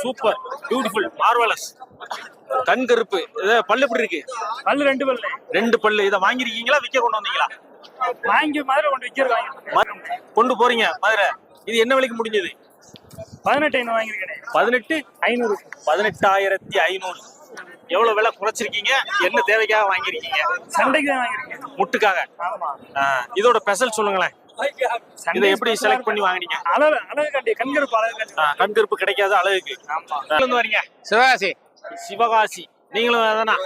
Super beautiful marvellous கண் கருப்பு. இது பல்லு எப்படி இருக்கு? பல்லு ரெண்டு பல்லு. ரெண்டு பல்லு. இதை வாங்கிருக்கீங்களா விற்க கொண்டு வந்தீங்களா? வாங்கி மதுரை கொண்டு விற்கிறோம் கொண்டு போறீங்க மதுரை. இது என்ன விலைக்கு முடிஞ்சது? பதினெட்டு ஐநூறு வாங்கியிருக்கேன். பதினெட்டு? ஐநூறு. பதினெட்டாயிரத்தி ஐநூறு. எவ்வளவு விலை குறைச்சிருக்கீங்க? என்ன தேவைக்காக வாங்கிருக்கீங்க சண்டைக்கு தான் வாங்கியிருக்கேன். முட்டுக்காக. இதோட ஸ்பெஷல் சொல்லுங்களேன். இதை எப்படி செலக்ட் பண்ணி வாங்குனீங்க? அழகு அழகு கண்டி கண்கருப்பு அழகு கண்டி. ஆ, கண் கருப்பு கிடைக்காத அழகுக்கு. ஆமா. வரீங்க. சிவகாசி. சிவகாசி. நீங்களும் தானா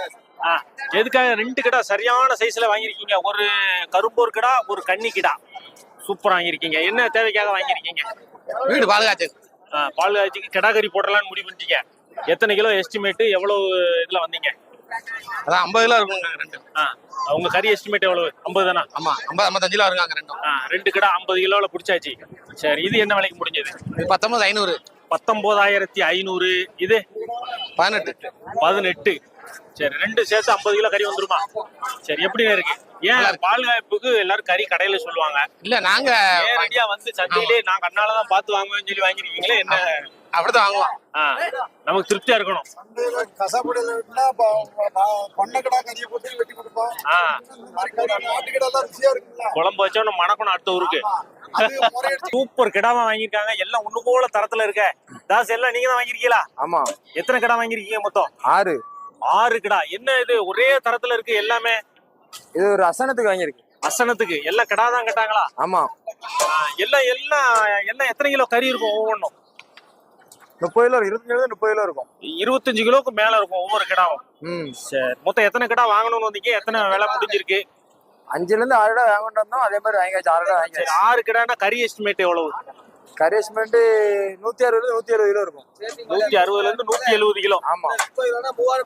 எதுக்காக ரெண்டு கிடா சரியான சைஸ்ல வாங்கியிருக்கீங்க? ஒரு கருப்பூர் கிடா ஒரு கன்னி கிடா. சூப்பரா வாங்கியிருக்கீங்க. என்ன தேவைக்காக வாங்கியிருக்கீங்க? வீடு பாதுகாத்து ஆ, பால் காய்ச்சிக்கு கிடா கறி போடலாம்னு முடிவு பண்ணிட்டீங்க. எத்தனை கிலோ எஸ்டிமேட் எவ்வளவு இதுல வந்தீங்க? அதான் ஐம்பது கிலோ இருக்குங்க ரெண்டு. ஆ, உங்க கறி எஸ்டிமேட் எவ்வளவு? ஐம்பது தானா? ஆமா ஐம்பது ஐம்பத்தஞ்சு கிலோ இருக்காங்க ரெண்டும். ரெண்டு கிடா ஐம்பது கிலோல பிடிச்சாச்சு. சரி இது என்ன விலைக்கு முடிஞ்சது? இது பத்தொன்பது ஐநூறு. பத்தொன்பதாயிரத்தி ஐநூறு. இது? பதினெட்டு. பதினெட்டு. சரி ரெண்டு சேர்த்து ஐம்பது கிலோ கறி வந்துருமா? சரி எப்படிண்ணே இருக்கு? ஏன் பால் காய்ப்புக்கு எல்லாரும் கறி கடையில சொல்லுவாங்க? இல்ல நாங்க நேரடியா வந்து சந்தையிலே நான் கண்ணால தான் பார்த்து வாங்குவேன்னு சொல்லி வாங்கிருக்கீங்களே என்ன? அப்படிதான் வாங்குவோம் ஆ, நமக்கு திருப்தியா இருக்கணும். கசாப்படையில விட்டா பொண்ணக்கடா கறியை போட்டு வெட்டி கொடுப்போம். ஆ. இந்த மாதிரி கறி நாட்டுக்கடா எல்லாம் ருசியா இருக்குல்ல. குழம்பு வச்சோன்னு மணக்கணும் அடுத்த ஊருக்கு. சூப்பர் கிடாவா வாங்கியிருக்காங்க. எல்லாம் ஒண்ணு போல தரத்துல இருக்க. தாஸ் எல்லாம் நீங்க தான் வாங்கிருக்கீங்களா ஆமா. எத்தனை கிடா வாங்கிருக்கீங்க மொத்தம்? ஆறு. ஆறு கிடா. என்ன இது? ஒரே தரத்துல இருக்கு எல்லாமே? இது ஒரு அசனத்துக்கு வாங்கியிருக்கு. அசனத்துக்கு எல்லாம் கிடா தான் கட்டாங்களா? ஆமா. எல்லாம் எல்லாம் எல்லாம் எத்தனை கிலோ கறி இருக்கும் ஒவ்வொன்றும்? முப்பது கிலோ இருபத்தஞ்சு முப்பது கிலோ இருக்கும். இருபத்தஞ்சு கிலோக்கு மேல இருக்கும் ஒவ்வொரு கிடாவும். ம். சரி. மொத்தம் எத்தனை கிடா வாங்கணும்னு வந்தீங்க? எத்தனை விலை முடிஞ்சிருக்கு? அஞ்சுல இருந்து ஆறு கிலோ வாங்கிட்டு வந்தோம். அதே மாதிரி வாங்கியாச்சு ஆறு சரி வாங்கியாச்சு ஆறு கிடானா கறி எஸ்டிமேட் எவ்வளவு? கறி சிமெண்ட் நூத்தி அறுபது நூத்தி எழுபது கிலோ இருக்கும். நூத்தி அறுபதுல இருந்து நூத்தி எழுபது கிலோ. ஆமா.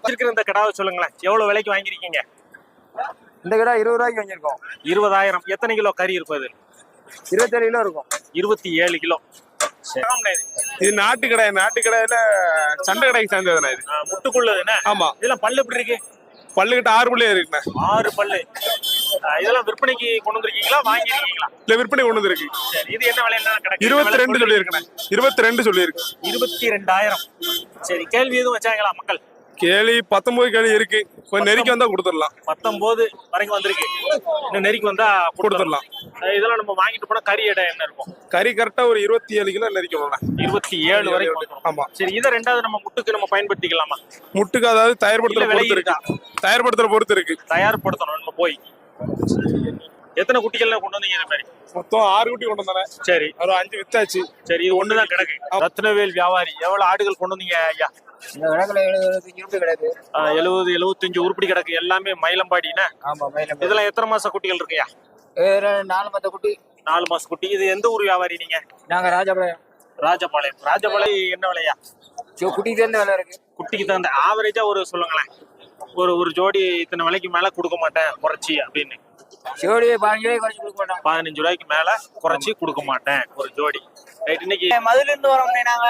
இருக்கிற இந்த கிடாவை சொல்லுங்களேன். எவ்வளவு விலைக்கு வாங்கிருக்கீங்க இந்த கடை இருபது ரூபாய்க்கு வாங்கியிருக்கோம். இருபதாயிரம். எத்தனை கிலோ கறி இருப்பது இருபத்தேழு கிலோ இருக்கும். இருபத்தி ஏழு கிலோ. இது. நாட்டு கடை நாட்டு கடையில சண்டை கடைக்கு சேர்ந்ததுண்ணா இது. ஆ, முட்டுக்குள்ளது என்ன ஆமா. இதெல்லாம் பல்லு எப்படி இருக்கு? பல்லுக்கிட்ட ஆறு புள்ளி இருக்குண்ணா. ஆறு பல்லு. இதெல்லாம் விற்பனைக்கு கொண்டு வந்திருக்கீங்களா? வாங்கியிருக்கீங்களா? இல்ல விற்பனை கொண்டு வந்திருக்கு. சரி இது என்ன விலை என்ன இருபத்தி ரெண்டு சொல்லியிருக்கண்ணே. இருபத்தி ரெண்டு சொல்லியிருக்கு. இருபத்தி ரெண்டாயிரம். சரி கேள்வி எதுவும் வச்சாங்களா மக்கள்? கேலி பத்தொன்பது கேலி இருக்கு. கொஞ்சம் நெருக்கி வந்தா கொடுத்துடலாம். பத்தொன்பது வரைக்கும் வந்திருக்கு. இன்னும் நெருக்கி வந்தா கொடுத்துடலாம். இதெல்லாம் நம்ம வாங்கிட்டு போனா கறி எடை என்ன இருக்கும்? கறி கரெக்டா ஒரு இருபத்தி ஏழு கிலோ நெரிக்கணும்ண்ணா இருபத்தி ஏழு வரைக்கும். ஆமா. சரி இதை ரெண்டாவது நம்ம முட்டுக்கு நம்ம பயன்படுத்திக்கலாமா? முட்டுக்கு அதாவது தயார்படுத்துற பொறுத்து இருக்கு. தயார்படுத்துற பொறுத்து இருக்கு. தயார்படுத்தணும் நம்ம போய். எத்தனை குட்டிகள் கொண்டு வந்தீங்க இந்த மாதிரி? மொத்தம் ஆறு குட்டி கொண்டு வந்தானே. சரி. ஒரு அஞ்சு வித்தாச்சு. சரி இது ஒண்ணுதான் கிடக்கு. ரத்னவேல் வியாபாரி எவ்வளவு ஆடுகள் கொண்டு வந்தீங்க ஐயா? இந்த விளக்குல எழுபது இருபது கிடையாது ஆ, எழுபது எழுபத்தஞ்சு உருப்படி கிடக்கு. எல்லாமே மயிலம்பாடினா? ஆமா மயிலம் இதெல்லாம் எத்தனை மாச குட்டிகள் இருக்குயா? நாலு பத்து குட்டி. நாலு மாச குட்டி. இது எந்த ஊர் வியாபாரி நீங்க? நாங்க ராஜபாளையம். ராஜபாளையம். ராஜபாளையம் என்ன விலையா? குட்டிக்கு சேர்ந்த விலை இருக்கு. குட்டிக்கு தகுந்த ஆவரேஜா ஒரு சொல்லுங்களேன். ஒரு ஒரு ஜோடி இத்தனை விலைக்கு மேல கொடுக்க மாட்டேன் குறைச்சி அப்படின்னு. சிவடி பதினஞ்சு ரூபாய் குறைச்சு கொடுக்க மாட்டோம் பதினஞ்சு ரூபாய்க்கு மேல குறைச்சி கொடுக்க மாட்டேன் ஒரு ஜோடி. ரைட் இன்னைக்கு மதுல இருந்து வரோம்னே நாங்க.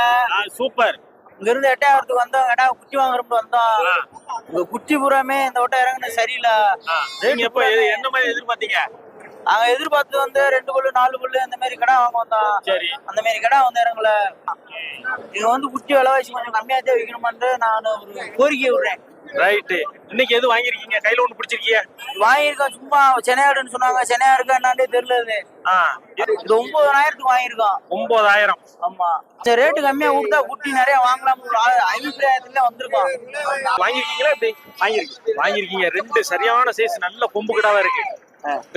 சூப்பர். இங்க இருந்து எட்டாயிரத்துக்கு வந்தோம். எடா குட்டி வாங்குறோம்னு வந்தோம். உங்க குட்டி பூராமே இந்த வட்டம் இறங்குனது சரியில்லை. நீங்க எப்ப என்ன மாதிரி எதிர்பார்த்தீங்க? நாங்க எதிர்பார்த்து வந்து ரெண்டு புல்லு நாலு புல்லு அந்த மாதிரி கடை வாங்க வந்தோம். சரி. அந்த மாதிரி கடை வந்து இறங்கல. இங்க வந்து குட்டி விலைவாசி கொஞ்சம் கம்மியா தான் விற்கணுமான்ட்டு நான் ஒரு கோரிக்கை விடுறேன். ரைட்டு இன்னைக்கு எது வாங்கிருக்கீங்க கையில ஒண்ணு பிடிச்சிருக்கீங்க வாங்கியிருக்கோம். சும்மா சென்னையாடுன்னு சொன்னாங்க. சென்னையா இருக்கா என்னாலே தெரியல இது ஒன்பதாயிரத்துக்கு வாங்கியிருக்கோம். ஒன்பதாயிரம். ஆமா. இந்த ரேட்டு கம்மியா கொடுத்தா குட்டி நிறைய வாங்கலாம். அபிப்பிராயத்துல வந்திருக்கோம். வாங்கிருக்கீங்களா எப்படி? வாங்கிருக்கீங்க வாங்கிருக்கீங்க ரெண்டு சரியான சைஸ் நல்ல கொம்பு கிடாவா இருக்கு.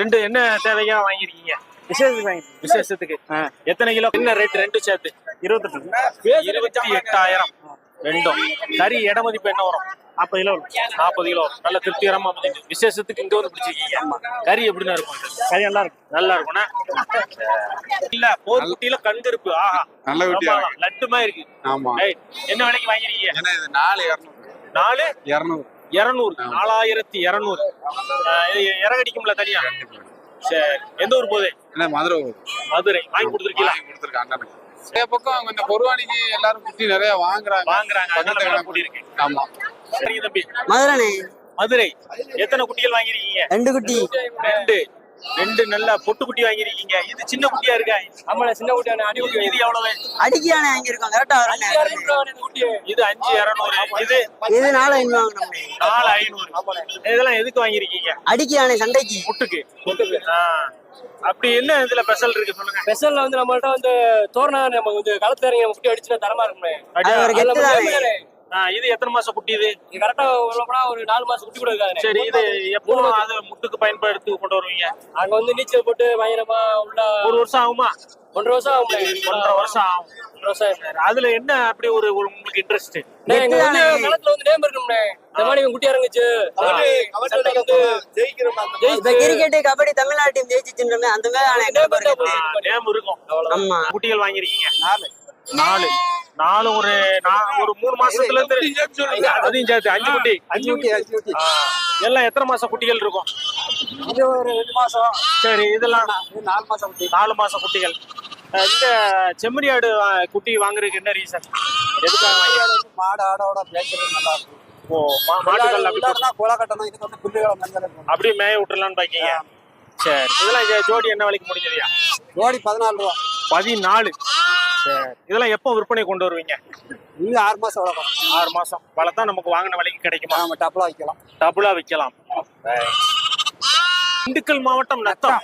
ரெண்டு என்ன தேவையா வாங்கிருக்கீங்க விசேஷத்துக்கு விசேஷத்துக்கு. எத்தனை கிலோ? என்ன ரேட் ரெண்டு சேர்த்து. இருபத்தெட்டு. இருபத்தி எட்டாயிரம். ரெண்டும். கறி இட மதிப்பு என்ன வரும்? நாற்பது கிலோ நாற்பது கிலோ நல்ல திருப்திகரமா முடிஞ்சு விசேஷத்துக்கு இங்க வந்து பிடிச்சிருக்கீங்க. கறி எப்படின்னா இருக்கும்? கறி நல்லா இருக்கு நல்லா இருக்கும்னா? இல்ல போர் குட்டியில கண்கருப்பு ஆஹா. நல்ல குட்டியா லட்டு மாதிரி இருக்கு. ஆமா. என்ன விலைக்கு வாங்கிருக்கீங்க? ஏன்னா இது நாலு இரநூறு. நாலு? இரநூறு. இருநூறு. நாலாயிரத்தி இருநூறு. இறகடிக்கும்ல தனியா? சரி. எந்த ஊர் போகுது? மதுரை. மதுரை. வாங்கி கொடுத்துருக்கீங்களா? வாங்கி கொடுத்துருக்கேன் அண்ணனுக்கு. நிறைய பக்கம் கொஞ்சம் பொருவானிக்கு எல்லாரும் குட்டி நிறைய வாங்குறாங்க. வாங்குறாங்க. ஆமா. சரிங்க தம்பி. மதுரை மதுரை. எத்தனை குட்டிகள் வாங்கிருக்கீங்க ரெண்டு குட்டி. ரெண்டு. ரெண்டு நல்ல பொட்டு குட்டி வாங்கியிருக்கீங்க. இது சின்ன குட்டியா இருக்கா? ஆமாண்ணே சின்ன குட்டியான அடி குட்டி இது எவ்வளவு? அடிக்கானே வாங்கியிருக்கோம். கரெக்டா வரணும் குட்டி. இது அஞ்சு இரநூறு. இது இது இன்னும் வாங்கணும் நாலு ஐநூறு. இதெல்லாம் எதுக்கு வாங்கியிருக்கீங்க? அடிக்கானே சண்டைக்கு. முட்டுக்கு ஆ. அப்படி என்ன இதுல ஸ்பெஷல் இருக்கு சொல்லுங்க. ஸ்பெஷல்ல வந்து நம்மள்ட்ட வந்து தோரணம் நம்ம வந்து களத்துல இறங்கி நம்ம குட்டி அடிச்சுனா தரமா இருக்குமே. இது எத்தனை மாசம் குட்டி இது? கரெக்டா போனா ஒரு நாலு மாசம் குட்டி கூட இருக்காது சரி இது எப்போ அது முட்டுக்கு பயன்படுத்தி கொண்டு வருவீங்க? அங்க வந்து நீச்சல் போட்டு பயங்கரமா உள்ள ஒரு வருஷம் ஆகுமா? ஒன்றரை வருஷம் ஆகும். ஒன்றரை வருஷம் ஆகும். ஒன்றரை வருஷம். அதுல என்ன அப்படி ஒரு உங்களுக்கு இன்ட்ரெஸ்ட் அண்ணே, எங்க வந்து களத்துல வந்து நேம் இருக்கணும்னே இந்த மாதிரி குட்டி இறங்குச்சு. வந்து இப்ப கிரிக்கெட் கபடி தமிழ்நாடு டீம் ஜெயிச்சுச்சுன்றமே அந்த மாதிரி இருக்கும். ஆமா. குட்டிகள் வாங்கிருக்கீங்க நாலு. நாலு. ஒரு நா- ஒரு மூணு மாசத்துல இருந்து அதையும் சேர்த்து அஞ்சு குட்டி அஞ்சு குட்டி அஞ்சு குட்டி. எல்லாம் எத்தனை மாசம் குட்டிகள் இருக்கும்? இது ஒரு ரெண்டு மாசம். சரி இதெல்லாம் இது நாலு மாசம் குட்டி. நாலு மாசம் குட்டிகள். இந்த செம்மறி ஆடு குட்டி வாங்குறதுக்கு என்ன ரீசன் எதுக்காக மாடு ஆடோட பேசுறது நல்லா இருக்கும். அப்படியே மேய விட்டுறலாம்னு பாக்கீங்க. சரி. இதெல்லாம் ஜோடி என்ன விலைக்கு முடிஞ்சதுயா? ஜோடி பதினாலு ரூபா. பதினாலு. சரி. இதெல்லாம் எப்போ விற்பனை கொண்டு வருவீங்க? இன்னும் ஆறு மாசம் வளர்க்கும் ஆறு மாசம். வளர்த்தா நமக்கு வாங்கின விலைக்கு கிடைக்குமா? நம்ம டப்பலா வைக்கலாம் டபுளா விற்கலாம். திண்டுக்கல் மாவட்டம் நத்தம்.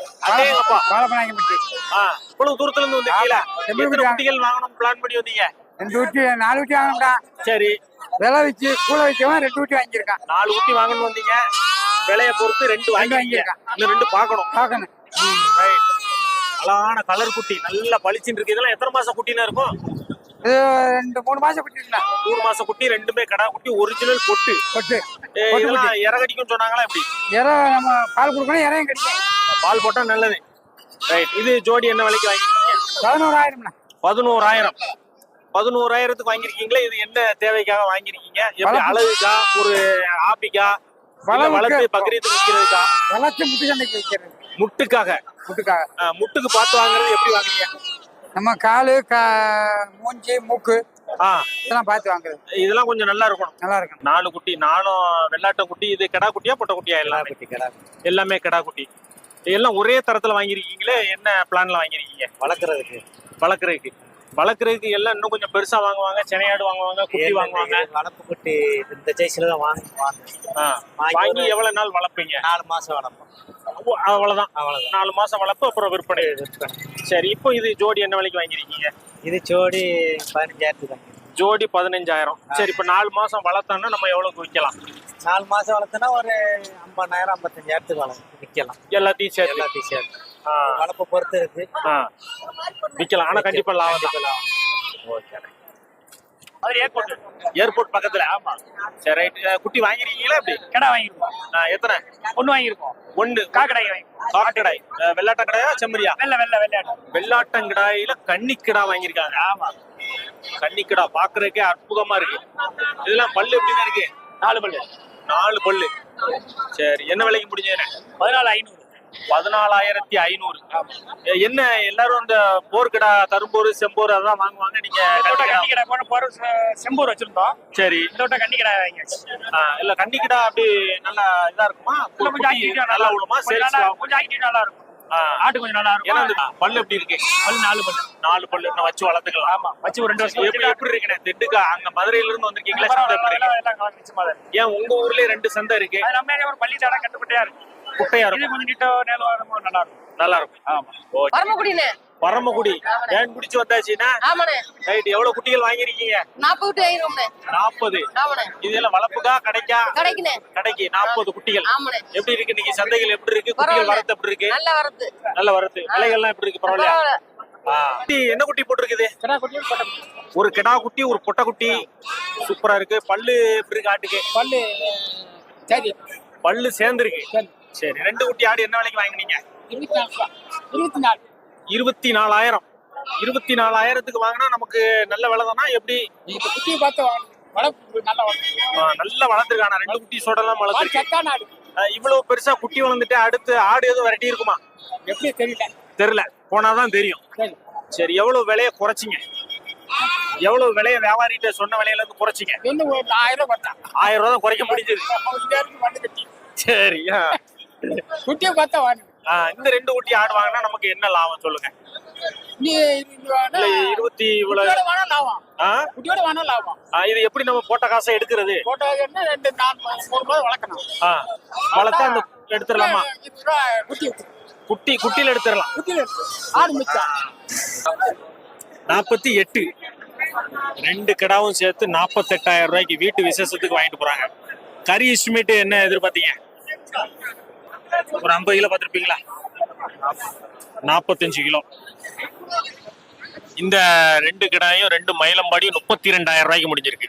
ஆ. இவ்வளவு தூரத்துல இருந்து வந்திருக்கீங்களா எத்தனை குட்டிகள் வாங்கணும் பிளான் பண்ணி வந்தீங்க? ரெண்டு நாலு வாங்கணும்டா. சரி. விலை வச்சு கூட வைக்கவும் ரெண்டு ஊட்டி வாங்கியிருக்கான். நாலு குட்டி வாங்கணும் வந்தீங்க. விலைய பொறுத்து ரெண்டு வாங்கி வாங்கியிருக்கேன். இந்த ரெண்டு பார்க்கணும். பார்க்கணும். அழகான கலர் குட்டி நல்லா பளிச்சுன்னு இருக்கு. இதெல்லாம் எத்தனை மாசம் குட்டினா இருக்கும்? இது ரெண்டு மூணு மாசம் குட்டி மூணு மாசம் குட்டி ரெண்டுமே கடா குட்டி ஒரிஜினல் பொட்டு. கொட்டு ஏ, இதெல்லாம் இறகடிக்கும் சொன்னாங்களா எப்படி? இறை நம்ம பால் கொடுக்கணும் இறையும் கிடைக்கும். பால் போட்டா நல்லது. ரைட் இது ஜோடி என்ன விலைக்கு வாங்கிருக்கீங்க பதினோராயிரம்ண்ணா. பதினோராயிரம். பதினோராயிரத்துக்கு வாங்கிருக்கீங்களே இது என்ன தேவைக்காக வாங்கிருக்கீங்க எப்படி. அழகுக்கா ஒரு ஆப்பிக்கா. வளர்த்து பக்ரீத்துக்கு விற்கிறதுக்கா? வளர்ச்சி முட்டு சண்டைக்கு வைக்கிறது முட்டுக்காக. முட்டுக்காக முட்டுக்கு பார்த்து வாங்குறது எப்படி வாங்குறீங்க? நம்ம காலு மூஞ்சி மூக்கு இதெல்லாம் பார்த்து வாங்குறது. இதெல்லாம் கொஞ்சம் நல்லா இருக்கணும். நல்லா இருக்கும் நாலு குட்டி நாலும் வெள்ளாட்ட குட்டி இது கிடா குட்டியா பொட்டை குட்டியா எல்லாமே? எல்லாமே கிடா குட்டி. எல்லாம் ஒரே தரத்துல வாங்கிருக்கீங்களே என்ன பிளான்ல வாங்கிருக்கீங்க வளர்க்கறதுக்கு. வளர்க்குறதுக்கு. வளர்க்குறதுக்கு எல்லாம் இன்னும் கொஞ்சம் பெருசா வாங்குவாங்க செனையாடு வாங்குவாங்க குட்டி வாங்குவாங்க. வளர்ப்பு குட்டி இந்த சைஸ்ல தான் வாங்க வாங்க எவ்வளவு நாள் வளர்ப்பீங்க? நாலு மாசம் வளர்ப்போம். அவ்வளவுதான். அவ்வளவுதான். நாலு மாசம் வளர்ப்பு அப்புறம் விற்பனை. சரி இப்போ இது ஜோடி என்ன விலைக்கு வாங்கிருக்கீங்க இது ஜோடி பதினஞ்சாயிரத்துக்கு ஜோடி பதினஞ்சாயிரம். சரி இப்போ நாலு மாசம் வளர்த்தோம்னா நம்ம எவ்வளவுக்கு விற்கலாம்? நாலு மாசம் வளர்த்தனா ஒரு ஐம்பதாயிரம் ஐம்பத்தஞ்சாயிரத்துக்கு வளர்க்கும் விற்கலாம். எல்லாத்தையும் சேர்த்து. எல்லாத்தையும் சேர்த்து. வளர்ப்பு பொறுத்து இருக்கு. விற்கலாம் ஆனா கண்டிப்பா லாபம் தான். ஓகே ஏர்போர்ட் ஏர்போர்ட் பக்கத்துல. ஆமா. சரி ரைட் குட்டி வாங்கிருக்கீங்களா எப்படி? கடை வாங்கிருக்கோம் எத்தனை? ஒண்ணு வாங்கிருக்கோம் ஒண்ணு. காக்கடாய் அஹ், வெள்ளாட்ட கடாயா செம்மறியா? வெள்ள வெள்ள வெள்ளையாட்டம் வெள்ளாட்டங்கிடாயில கன்னிக்கிடா வாங்கியிருக்காங்க. ஆமா. கன்னிக்கிடா பாக்குறதுக்கே அற்புதமா இருக்கு. இதெல்லாம் பல்லு எப்படிதான் இருக்கு? நாலு பல்லு. நாலு பல்லு. சரி என்ன விலைக்கு முடிஞ்சது? பதினாலு ஐநூறு. பதினாலாயிரத்தி ஐநூறு. என்ன எல்லாரும் இந்த போர்க்கடா கரும்போர் செம்போர் அதான் வாங்குவாங்க? நீங்க கண்ணிக்கடை போன போற செம்பூர் வச்சிருந்தோம். சரி. இதோட கண்ணிக்கடை வாங்கியாச்சு. இல்ல கன்னிக்கிடா அப்படி நல்லா இதா இருக்குமா? கொஞ்சம் நல்லா விடுமா கொஞ்சம் நல்லா- கொஞ்சம் ஆக்கிட்டு நல்லா இருக்கும். ஆட்டு கொஞ்சம் நல்லா இருக்கும். பல்லு எப்படி இருக்கு? பல்லு நாலு பல்லு. நாலு பல்லு இன்னும் வச்சு வளர்த்துக்கலாம். ஆமா வச்சு ஒரு ரெண்டு வருஷம் எப்படி எப்படி இருக்குண்ணே? திண்டுக்கா அங்க மதுரையில இருந்து வந்திருக்கீங்களா. ஏன் உங்க ஊர்லயே ரெண்டு சந்தை இருக்கு? நம்ம ஒரு பள்ளி சாடா கட்டுப்பட்டியா இருக்கு. குட்டையா இருக்கும். கொஞ்சம் நீட்டோ நல்லா இருக்கும் நல்லா இருக்கும் ஆமா. ஓகே பரமக்குடிண்ணே. பரமக்குடி. ஏன் குடிச்சு வந்தாச்சுன்னா? ஆமாண்ணே. ரைட் எவ்வளவு குட்டிகள் வாங்கிருக்கீங்க நாற்பது டு ஐநூறுண்ணே நாற்பது. இதெல்லாம் வளர்ப்புக்கா கிடைக்கா? கிடைக்குண்ணே. கடைக்கு. நாற்பது குட்டிகள். ஆமாண்ணே. எப்படி இருக்கு? இன்னைக்கு சந்தைகள் எப்படி இருக்கு? குட்டிகள். வரத்து எப்படி இருக்கு? நல்லா வரது நல்ல வரத்து. விலைகள்லாம் எப்படி இருக்கு? பரவாயில்ல. ஆ. குட்டி என்ன குட்டி போட்டிருக்குது? கடா குட்டி பட்டம் ஒரு கிடா குட்டி ஒரு பொட்டை குட்டி. சூப்பரா இருக்கு. பல்லு எப்படி இருக்கு? ஆட்டுக்கு? பல்லு சரி பல்லு சேர்ந்துருக்கு. சரி ரெண்டு குட்டி ஆடு என்ன விலைக்கு வாங்குனீங்க? இருபத்தி நாலு. ரூபா. இருபத்தி நாலு இருபத்தி நாலாயிரம். இருபத்தி நாலாயிரத்துக்கு வாங்கினா நமக்கு நல்ல விலை தானா? எப்படி? குட்டியை பார்த்து நல்லா வளர்த்துருக்கானா? ரெண்டு குட்டி சோடெல்லாம் ஆ, இவ்வளவு பெருசா குட்டி வளர்ந்துட்டு அடுத்து ஆடு எதுவும் வெரைட்டி இருக்குமா? எப்படி தெரியல. தெரியல. போனாதான் தெரியும். சரி. சரி எவ்வளவு விலைய குறைச்சிங்க? எவ்வளவு விலைய வியாபாரிகிட்ட சொன்ன விலையில இருந்து குறைச்சிங்க? ஆயிரம் ரூபாய் ஆயிரம் ரூபாய் தான் குறைக்க முடிஞ்சது. சரி. குட்டியை பார்த்தா வாங்க ஆ, இந்த ரெண்டு குட்டி ஆடு வாங்கினா நமக்கு என்ன லாபம் சொல்லுங்க? இருபத்தி இவ்வளவு லாபம்? குட்டியோட வேணா லாபம். இது எப்படி நம்ம போட்ட காசை எடுக்கிறது? போட்டோன்னா ரெண்டு நாலு மாதம் மூணு மாதம் வளர்க்கணும். வளர்த்தா அந்த எடுத்துடலாமா? குட்டி குட்டியில எடுத்துடலாம். குட்டியில. ஆடு மிச்சம். நாற்பத்தி எட்டு. ரெண்டு கிடாவும் சேர்த்து நாற்பத்தெட்டாயிரம் ரூபாய்க்கு வீட்டு விசேஷத்துக்கு வாங்கிட்டு போறாங்க. கறி எஸ்டிமேட் என்ன எதிர்பார்த்தீங்க? ஒரு ஐம்பது கிலோ பார்த்துருப்பீங்களா? நாற்பத்தஞ்சு கிலோ. இந்த ரெண்டு கிடாயும் ரெண்டு மயிலம்பாடியும் முப்பத்தி ரெண்டாயிரம் ரூபாய்க்கு முடிஞ்சிருக்கு.